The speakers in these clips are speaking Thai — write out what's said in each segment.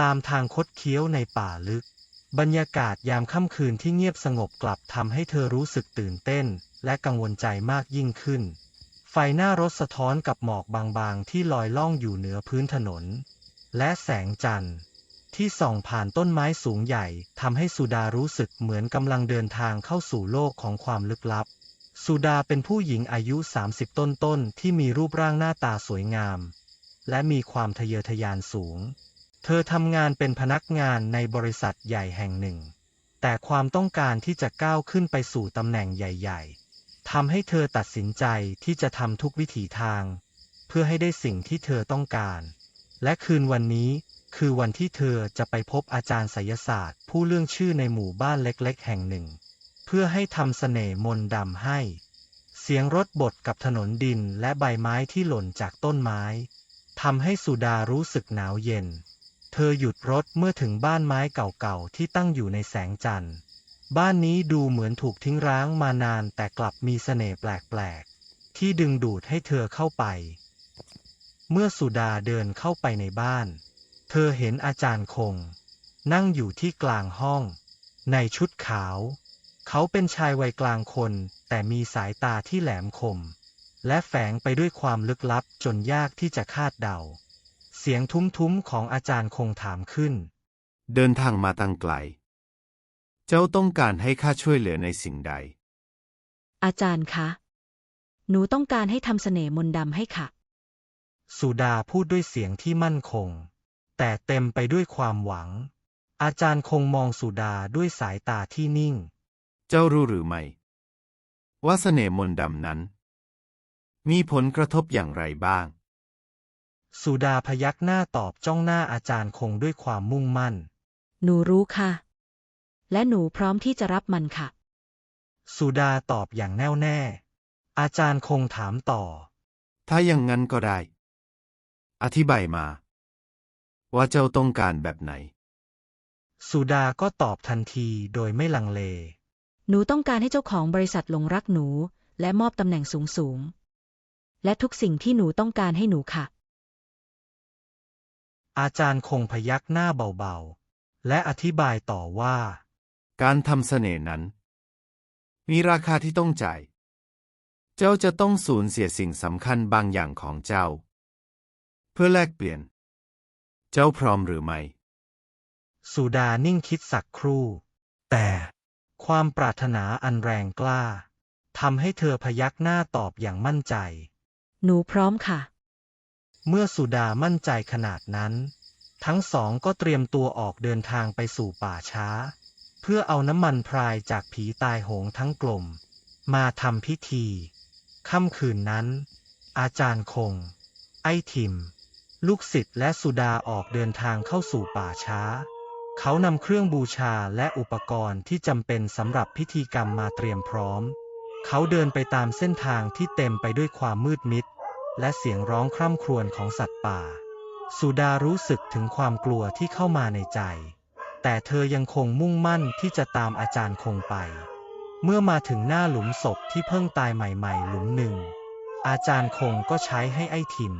ตามทางคดเคี้ยวในป่าลึก บรรยากาศยามค่ำคืนที่เงียบสงบกลับทำให้เธอรู้สึกตื่นเต้น และกังวลใจมากยิ่งขึ้น ไฟหน้ารถสะท้อนกับหมอกบางๆ ที่ลอยล่องอยู่เหนือพื้นถนน และแสงจันทร์ ที่ส่องผ่านต้นไม้สูงใหญ่ทำให้สุดารู้สึกเหมือนกำลังเดินทางเข้าสู่โลกของความลึกลับ สุดาเป็นผู้หญิงอายุ 30 ต้นๆ ที่มีรูปร่างหน้าตาสวยงาม และมีความทะเยอทะยานสูง เธอทำงานเป็นพนักงานในบริษัทใหญ่แห่งหนึ่ง แต่ความต้องการที่จะก้าวขึ้นไปสู่ตำแหน่งใหญ่ ๆทำให้เธอตัดสินใจที่จะทำทุกวิถีทาง เพื่อให้ได้สิ่งที่เธอต้องการ และคืนวันนี้คือวันที่เธอจะไปพบอาจารย์ไสยศาสตร์ ผู้เรื่องชื่อในหมู่บ้านเล็กๆ แห่งหนึ่ง เพื่อให้ทำเสน่ห์มนต์ดำให้ เสียงรถบดกับถนนดินและใบไม้ที่หล่นจากต้นไม้ทำให้สุดารู้สึกหนาวเย็น เธอหยุดรถเมื่อถึงบ้านไม้เก่าๆที่ตั้งอยู่ในแสงจันทร์ บ้านนี้ดูเหมือนถูกทิ้งร้างมานานแต่กลับมีเสน่ห์แปลกๆ ที่ดึงดูดให้เธอเข้าไป เมื่อสุดาเดินเข้าไปในบ้าน เธอเห็นอาจารย์คง นั่งอยู่ที่กลางห้อง ในชุดขาว เขาเป็นชายวัยกลางคน แต่มีสายตาที่แหลมคม และแฝงไปด้วยความลึกลับจนยากที่จะคาดเดา เสียงทุ้มๆของอาจารย์คงถามขึ้น เดินทางมาตั้งไกล เจ้าต้องการให้ข้าช่วยเหลือในสิ่งใด อาจารย์คะ หนูต้องการให้ทำเสน่ห์มนต์ดำให้ค่ะ สุดาพูดด้วยเสียงที่มั่นคง แต่เต็มไปด้วยความหวัง อาจารย์คงมองสุดาด้วยสายตาที่นิ่ง เจ้ารู้หรือไม่ ว่าเสน่ห์มนต์ดำนั้น มีผลกระทบอย่างไรบ้าง สุดาพยักหน้าตอบจ้องหน้าอาจารย์คงด้วยความมุ่งมั่น หนูรู้ค่ะ และหนูพร้อมที่จะรับมันค่ะ สุดาตอบอย่างแน่วแน่ อาจารย์คงถามต่อ ถ้าอย่างนั้นก็ได้ อธิบายมา ว่าเจ้าต้องการแบบไหน สุดาก็ตอบทันทีโดยไม่ลังเล หนูต้องการให้เจ้าของบริษัทหลงรักหนู และมอบตำแหน่งสูงสูงๆและทุกสิ่งที่หนูต้องการให้หนูค่ะ อาจารย์คงพยักหน้าเบาๆ และอธิบายต่อว่า การทำเสน่ห์นั้น มีราคาที่ต้องจ่าย เจ้าจะต้องสูญเสียสิ่งสำคัญบางอย่างของเจ้า เพื่อแลกเปลี่ยน เจ้าพร้อมหรือไม่ สุดานิ่งคิดสักครู่ แต่ความปรารถนาอันแรงกล้าทำให้เธอพยักหน้าตอบอย่างมั่นใจ หนูพร้อมค่ะ เมื่อสุดามั่นใจขนาดนั้น ทั้งสองก็เตรียมตัวออกเดินทางไปสู่ป่าช้า เพื่อเอาน้ำมันพรายจากผีตายโหงทั้งกลม มาทำพิธี ค่ำคืนนั้น อาจารย์คง ไอ้ทิม ลูกศิษย์และสุดาออกเดินทางเข้าสู่ป่าช้า เขานำเครื่องบูชาและอุปกรณ์ที่จำเป็นสำหรับพิธีกรรมมาเตรียมพร้อม เขาเดินไปตามเส้นทางที่เต็มไปด้วยความมืดมิด และเสียงร้องคร่ำครวญของสัตว์ป่า สุดารู้สึกถึงความกลัวที่เข้ามาในใจ แต่เธอยังคงมุ่งมั่นที่จะตามอาจารย์คงไป เมื่อมาถึงหน้าหลุมศพที่เพิ่งตายใหม่ๆ หลุมหนึ่ง อาจารย์คงก็ใช้ให้ไอ้ทิม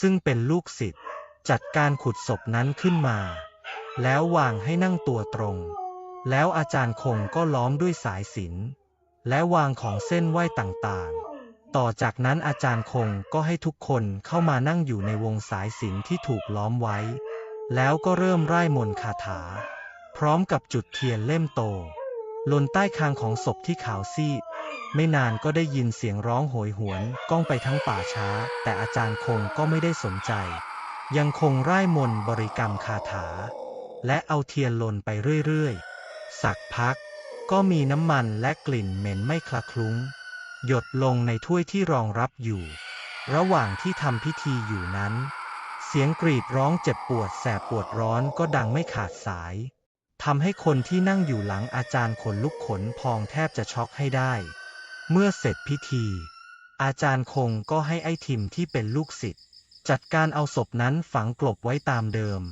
ซึ่งเป็นลูกศิษย์จัดการขุดศพนั้นขึ้นมา แล้ววางให้นั่งตัวตรง แล้วอาจารย์คงก็ล้อมด้วยสายสิญและวางของเส้นไหว้ต่างๆ ต่อจากนั้นอาจารย์คงก็ให้ทุกคนเข้ามานั่งอยู่ในวงสายสิญจนที่ถูกล้อมไว้ แล้วก็เริ่มไร่มนคาถา พร้อมกับจุดเทียนเล่มโตลนใต้คางของศพที่ขาวซีด ไม่นานก็ได้ยินเสียงร้องโหยหวนก้องไปทั้งป่าช้า แต่อาจารย์คงก็ไม่ได้สนใจ ยังคงไร่มนบริกรรมคาถา และเอาเทียนลนไปเรื่อยๆ สักพัก ก็มีน้ำมันและกลิ่นเหม็นไม่คละคลุ้ง หยดลงในถ้วยที่รองรับอยู่ ระหว่างที่ทำพิธีอยู่นั้น เสียงกรีดร้องเจ็บปวดแสบปวดร้อนก็ดังไม่ขาดสายทำให้คนที่นั่งอยู่หลังอาจารย์ขนลุกขนพองแทบจะช็อกให้ได้ เมื่อเสร็จพิธี อาจารย์คงก็ให้ไอ้ทิมที่เป็นลูกศิษย์จัดการเอาศพนั้นฝังกลบไว้ตามเดิม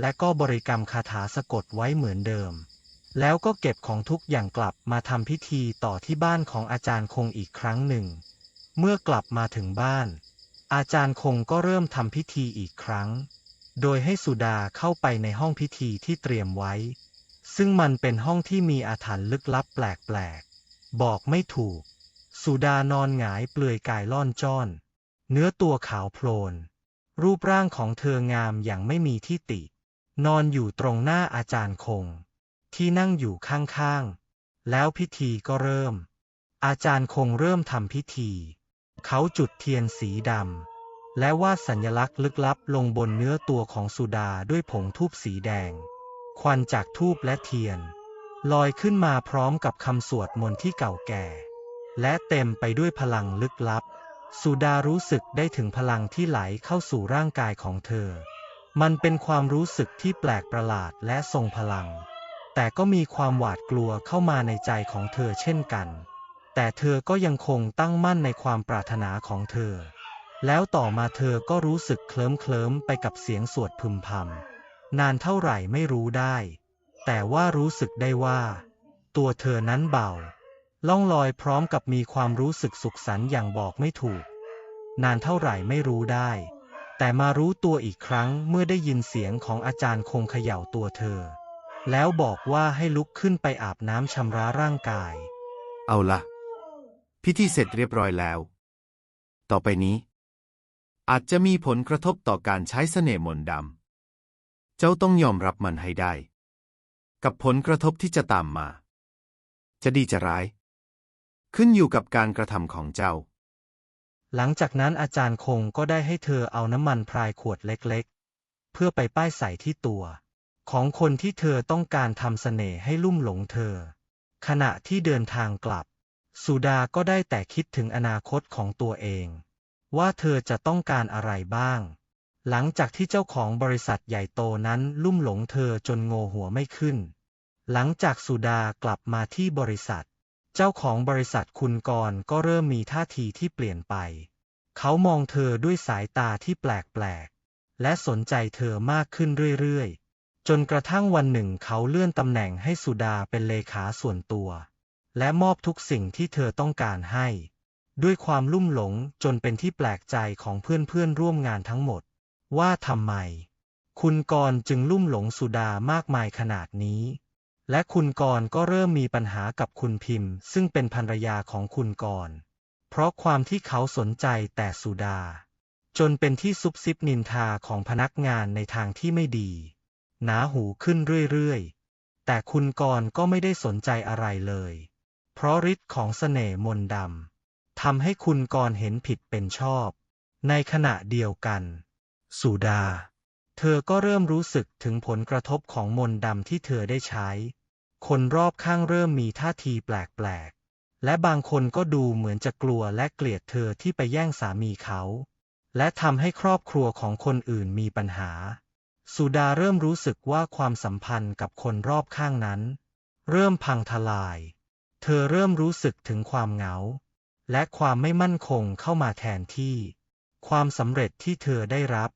และก็บริกรรมคาถาสะกดไว้เหมือนเดิม แล้วก็เก็บของทุกอย่างกลับมาทำพิธีต่อที่บ้านของอาจารย์คงอีกครั้งหนึ่ง เมื่อกลับมาถึงบ้าน อาจารย์คงก็เริ่มทำพิธีอีกครั้ง โดยให้สุดาเข้าไปในห้องพิธีที่เตรียมไว้ ซึ่งมันเป็นห้องที่มีอาถรรพ์ลึกลับแปลกๆ บอกไม่ถูก สุดานอนหงายเปลือยกายล่อนจ้อน เนื้อตัวขาวโพลน รูปร่างของเธองามอย่างไม่มีที่ติ นอนอยู่ตรงหน้าอาจารย์คง ที่นั่งอยู่ข้างๆ แล้วพิธีก็เริ่ม อาจารย์คงเริ่มทำพิธี เขาจุดเทียนสีดำ และวาดสัญลักษณ์ลึกลับลงบนเนื้อตัวของสุดาด้วยผงทูบสีแดง ควันจากทูบและเทียน ลอยขึ้นมาพร้อมกับคำสวดมนต์ที่เก่าแก่ และเต็มไปด้วยพลังลึกลับ สุดารู้สึกได้ถึงพลังที่ไหลเข้าสู่ร่างกายของเธอ มันเป็นความรู้สึกที่แปลกประหลาดและทรงพลัง แต่ก็มีความหวาดกลัวเข้ามาในใจของเธอเช่นกัน แต่เธอก็ยังคงตั้งมั่นในความปรารถนาของเธอ แล้วต่อมาเธอก็รู้สึกเคลิ้มเคลิ้มไปกับเสียงสวดพึมพำ นานเท่าไหร่ไม่รู้ได้ แต่ว่ารู้สึกได้ว่า ตัวเธอนั้นเบา ล่องลอยพร้อมกับมีความรู้สึกสุขสันต์อย่างบอกไม่ถูก นานเท่าไหร่ไม่รู้ได้ แต่มารู้ตัวอีกครั้งเมื่อได้ยินเสียงของอาจารย์คงเขย่าตัวเธอ แล้วบอกว่าให้ลุกขึ้นไปอาบน้ำชำระร่างกาย เอาละพิธีเสร็จเรียบร้อยแล้ว ต่อไปนี้ อาจจะมีผลกระทบต่อการใช้เสน่ห์มนต์ดำเจ้าต้องยอมรับมันให้ได้ กับผลกระทบที่จะตามมา จะดีจะร้าย ขึ้นอยู่กับการกระทำของเจ้า หลังจากนั้นอาจารย์คงก็ได้ให้เธอเอาน้ำมันพรายขวดเล็กๆ เพื่อไปป้ายใส่ที่ตัว ของคนที่เธอต้องการทำเสน่ห์ให้ลุ่มหลงเธอ ขณะที่เดินทางกลับ สุดาก็ได้แต่คิดถึงอนาคตของตัวเอง ว่าเธอจะต้องการอะไรบ้าง หลังจากที่เจ้าของบริษัทใหญ่โตนั้นลุ่มหลงเธอจนโงหัวไม่ขึ้น หลังจากสุดากลับมาที่บริษัท เจ้าของบริษัทคุณกรก็เริ่มมีท่าทีที่เปลี่ยนไป เขามองเธอด้วยสายตาที่แปลกๆและสนใจเธอมากขึ้นเรื่อยๆ จนกระทั่งวันหนึ่งเขาเลื่อนตำแหน่งให้สุดาเป็นเลขาส่วนตัว และมอบทุกสิ่งที่เธอต้องการให้ ด้วยความลุ่มหลงจนเป็นที่แปลกใจของเพื่อนๆร่วมงานทั้งหมด ว่าทำไม คุณกรณ์จึงลุ่มหลงสุดามากมายขนาดนี้ และคุณกรณ์ก็เริ่มมีปัญหากับคุณพิมพ์ ซึ่งเป็นภรรยาของคุณกรณ์เพราะความที่เขาสนใจแต่สุดา จนเป็นที่ซุบซิบนินทาของพนักงานในทางที่ไม่ดี หนาหูขึ้นเรื่อยๆ แต่คุณกรก็ไม่ได้สนใจอะไรเลย เพราะฤทธิ์ของเสน่ห์มนดำทำให้คุณกรเห็นผิดเป็นชอบ ในขณะเดียวกัน สุดา เธอก็เริ่มรู้สึกถึงผลกระทบของมนดำที่เธอได้ใช้ คนรอบข้างเริ่มมีท่าทีแปลกๆ และบางคนก็ดูเหมือนจะกลัวและเกลียดเธอที่ไปแย่งสามีเขา และทำให้ครอบครัวของคนอื่นมีปัญหา สุดาเริ่มรู้สึกว่าความสัมพันธ์กับคนรอบข้างนั้น เริ่มพังทลาย เธอเริ่มรู้สึกถึงความเหงา และความไม่มั่นคงเข้ามาแทนที่ ความสำเร็จที่เธอได้รับ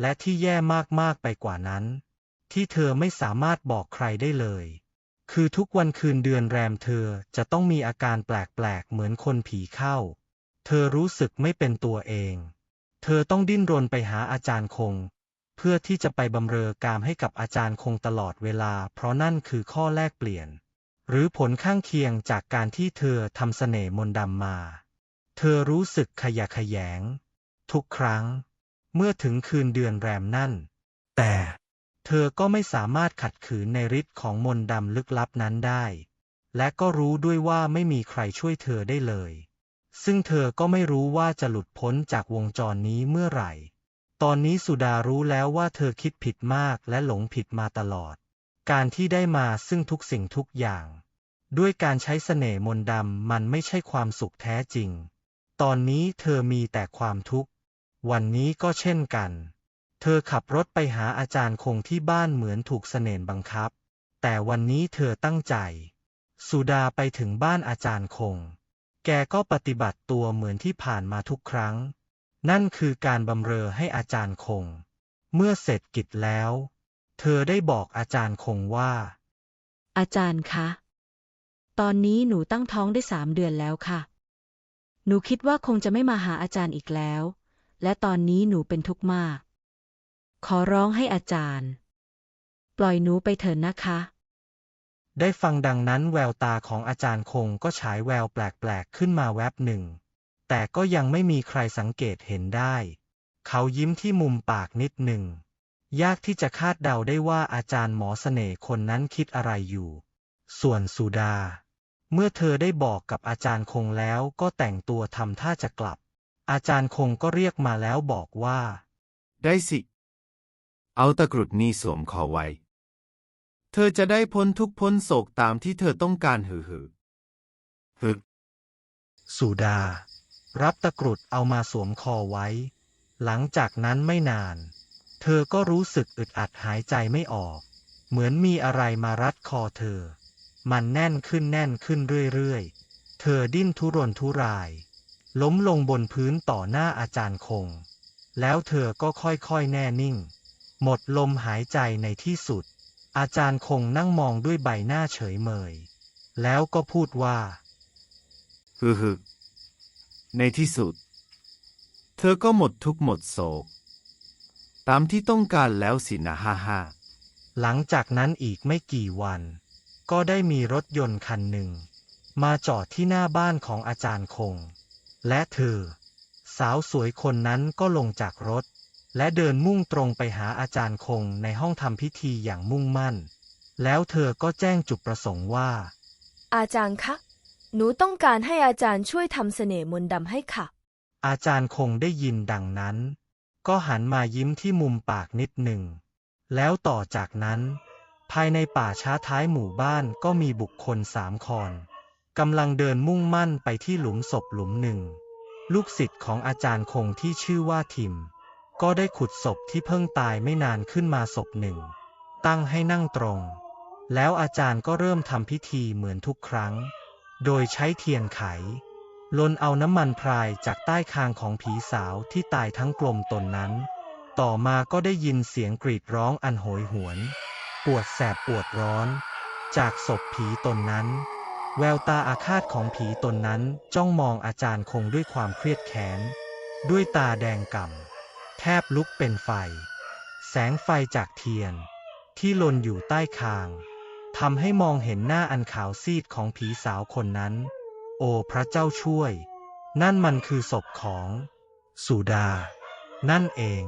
และที่แย่มากๆไปกว่านั้น ที่เธอไม่สามารถบอกใครได้เลย คือทุกวันคืนเดือนแรมเธอจะต้องมีอาการแปลกๆเหมือนคนผีเข้า เธอรู้สึกไม่เป็นตัวเอง เธอต้องดิ้นรนไปหาอาจารย์คง เพื่อที่จะไปบำเรอกามให้กับอาจารย์คงตลอดเวลา เพราะนั่นคือข้อแลกเปลี่ยน หรือผลข้างเคียงจากการที่เธอทำเสน่ห์มนดำมา เธอรู้สึกขยะขยง ทุกครั้ง เมื่อถึงคืนเดือนแรมนั่น แต่เธอก็ไม่สามารถขัดขืนในฤทธิ์ของมนต์ดำลึกลับนั้นได้ และก็รู้ด้วยว่าไม่มีใครช่วยเธอได้เลย ซึ่งเธอก็ไม่รู้ว่าจะหลุดพ้นจากวงจรนี้เมื่อไหร่ ตอนนี้สุดารู้แล้วว่าเธอคิดผิดมากและหลงผิดมาตลอด การที่ได้มาซึ่งทุกสิ่งทุกอย่าง ด้วยการใช้เสน่ห์มนดำมันไม่ใช่ความสุขแท้จริง ตอนนี้เธอมีแต่ความทุกข์ วันนี้ก็เช่นกัน เธอขับรถไปหาอาจารย์คงที่บ้านเหมือนถูกเสน่ห์บังคับ แต่วันนี้เธอตั้งใจ สุดาไปถึงบ้านอาจารย์คง แกก็ปฏิบัติตัวเหมือนที่ผ่านมาทุกครั้ง นั่นคือการบำเรอให้อาจารย์คง เมื่อเสร็จกิจแล้ว เธอได้บอกอาจารย์คงว่า อาจารย์คะ ตอนนี้หนูตั้งท้องได้สามเดือนแล้วค่ะ หนูคิดว่าคงจะไม่มาหาอาจารย์อีกแล้ว และตอนนี้หนูเป็นทุกข์มาก ขอร้องให้อาจารย์ ปล่อยหนูไปเถินนะคะ ได้ฟังดังนั้นแววตาของอาจารย์คงก็ฉายแววแปลกๆขึ้นมาแวบหนึ่ง แต่ก็ยังไม่มีใครสังเกตเห็นได้ เขายิ้มที่มุมปากนิดหนึ่ง ยากที่จะคาดเดาได้ว่าอาจารย์หมอเสน่ห์คนนั้นคิดอะไรอยู่ ส่วนสุดา เมื่อเธอได้บอกกับอาจารย์คงแล้วก็แต่งตัวทำท่าจะกลับ อาจารย์คงก็เรียกมาแล้วบอกว่า ได้สิ เอาตะกรุดนี้สวมคอไว้ เธอจะได้พ้นทุกข์พ้นโศกตามที่เธอต้องการหือหือ ฮึสุดา รับตะกรุดเอามาสวมคอไว้ หลังจากนั้นไม่นาน เธอก็รู้สึกอึดอัดหายใจไม่ออก เหมือนมีอะไรมารัดคอเธอ มันแน่นขึ้นแน่นขึ้นเรื่อยๆ เธอดิ้นทุรนทุราย ล้มลงบนพื้นต่อหน้าอาจารย์คง แล้วเธอก็ค่อยๆแน่นิ่ง หมดลมหายใจในที่สุด อาจารย์คงนั่งมองด้วยใบหน้าเฉยเมย แล้วก็พูดว่าฮึฮ ในที่สุด เธอก็หมดทุกข์หมดโศก ตามที่ต้องการแล้วสินะฮ่าฮ่าหลังจากนั้นอีกไม่กี่วัน ก็ได้มีรถยนต์คันหนึ่ง มาจอดที่หน้าบ้านของอาจารย์คง และเธอ สาวสวยคนนั้นก็ลงจากรถ และเดินมุ่งตรงไปหาอาจารย์คงในห้องทำพิธีอย่างมุ่งมั่น แล้วเธอก็แจ้งจุดประสงค์ว่า อาจารย์คะ หนูต้องการให้อาจารย์ช่วยทำเสน่ห์มนต์ดำให้ค่ะ อาจารย์คงได้ยินดังนั้น ก็หันมายิ้มที่มุมปากนิดหนึ่ง แล้วต่อจากนั้น ภายในป่าช้าท้ายหมู่บ้านก็มีบุคคลสามคนกำลังเดินมุ่งมั่นไปที่หลุมศพหลุมหนึ่ง ลูกศิษย์ของอาจารย์คงที่ชื่อว่าทิม ก็ได้ขุดศพที่เพิ่งตายไม่นานขึ้นมาศพหนึ่ง ตั้งให้นั่งตรง แล้วอาจารย์ก็เริ่มทำพิธีเหมือนทุกครั้ง โดยใช้เทียนไข ลนเอาน้ำมันพรายจากใต้คางของผีสาวที่ตายทั้งกลมตนนั้น ต่อมาก็ได้ยินเสียงกรีดร้องอันโหยหวน ปวดแสบปวดร้อน จากศพผีตนนั้น แววตาอาฆาตของผีตนนั้นจ้องมองอาจารย์คงด้วยความเครียดแค้น ด้วยตาแดงก่ำแทบลุกเป็นไฟ แสงไฟจากเทียน ที่ลนอยู่ใต้คาง ทำให้มองเห็นหน้าอันขาวซีดของผีสาวคนนั้น โอ้พระเจ้าช่วย นั่นมันคือศพของ สุดา นั่นเอง